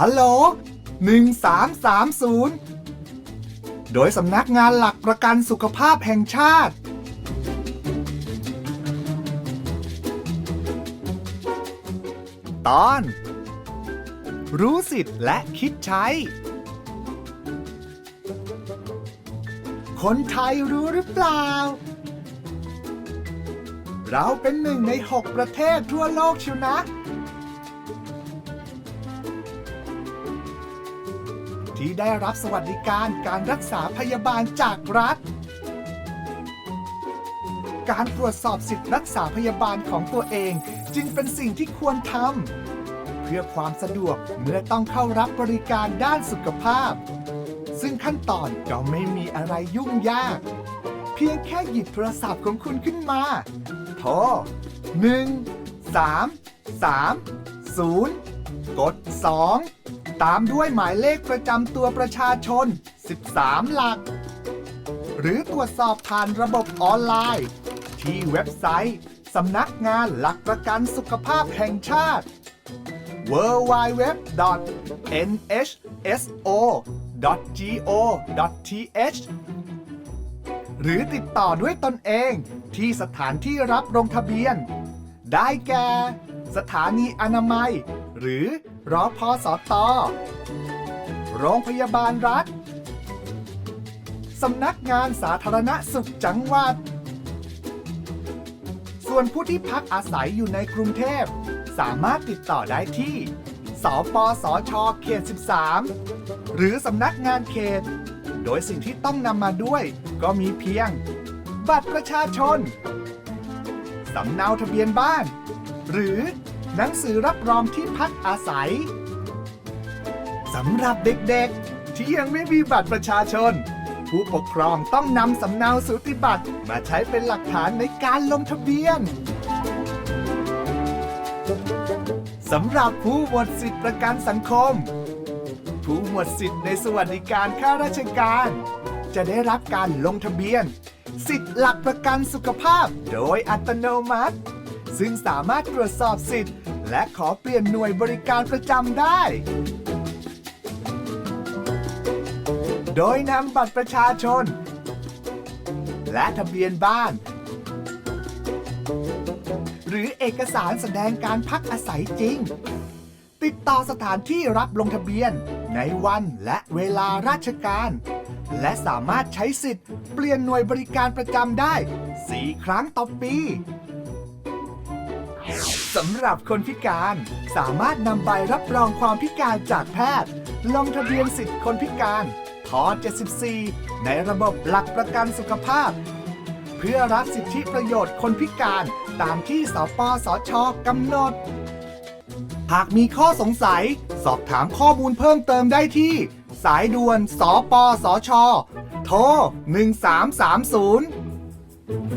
ฮัลโหล 1330 โดยสำนักงานหลักประกันสุขภาพแห่งชาติ ตอน รู้สิทธิ์และคิดใช้ คนไทยรู้หรือเปล่า เราเป็นหนึ่งในหกประเทศทั่วโลกเชียวนะ ที่ได้รับสวัสดิการการรักษาพยาบาลจากรัฐ การตรวจสอบสิทธิรักษาพยาบาลของตัวเองจึงเป็นสิ่งที่ควรทำเพื่อความสะดวกเมื่อต้องเข้ารับบริการด้านสุขภาพ ซึ่งขั้นตอนก็ไม่มีอะไรยุ่งยาก เพียงแค่หยิบโทรศัพท์ของคุณขึ้นมา โทร 1 3 3 0 กด 2 ตามด้วยหมายเลขประจำตัวประชาชน 13 หลัก หรือตรวจสอบผ่านระบบออนไลน์ ที่เว็บไซต์สำนักงานหลักประกันสุขภาพแห่งชาติ www.nhso.go.th หรือติดต่อด้วยตนเองที่สถานที่รับลงทะเบียน ได้แก่ สถานีอนามัย หรือ รอพอสอตอโรงพยาบาลรัฐ สำนักงานสาธารณสุขจังหวัด ส่วนผู้ที่พักอาศัยอยู่ในกรุงเทพ สามารถติดต่อได้ที่ สปสช เขต 13 หรือสำนักงานเขต โดยสิ่งที่ต้องนำมาด้วย ก็มีเพียง บัตรประชาชน สำเนาทะเบียนบ้าน หรือ หนังสือรับรองที่พักอาศัยสำหรับเด็กๆ ที่ยังไม่มีบัตรประชาชน ผู้ปกครองต้องนำสำเนาสูติบัตรมาใช้เป็นหลักฐานในการลงทะเบียนสำหรับผู้หมดสิทธิประกันสังคม ผู้หมดสิทธิในสวัสดิการข้าราชการ จะได้รับการลงทะเบียน สิทธิ์หลักประกันสุขภาพโดยอัตโนมัติ ซึ่งสามารถตรวจสอบสิทธิ์ และขอเปลี่ยนหน่วยบริการประจำได้ โดยนำบัตรประชาชน และทะเบียนบ้าน หรือเอกสารแสดงการพักอาศัยจริง ติดต่อสถานที่รับลงทะเบียนในวันและเวลาราชการ และสามารถใช้สิทธิ์ เปลี่ยนหน่วยบริการประจำได้ 4 ครั้งต่อปี สำหรับคนพิการ สามารถนำใบรับรองความพิการจากแพทย์ ลงทะเบียนสิทธิ์คนพิการท74 ในระบบหลักประกันสุขภาพ เพื่อรับสิทธิประโยชน์คนพิการตามที่สปสชกำหนด หากมีข้อสงสัย สอบถามข้อมูลเพิ่มเติมได้ที่ สายด่วน สปสช โทร 1330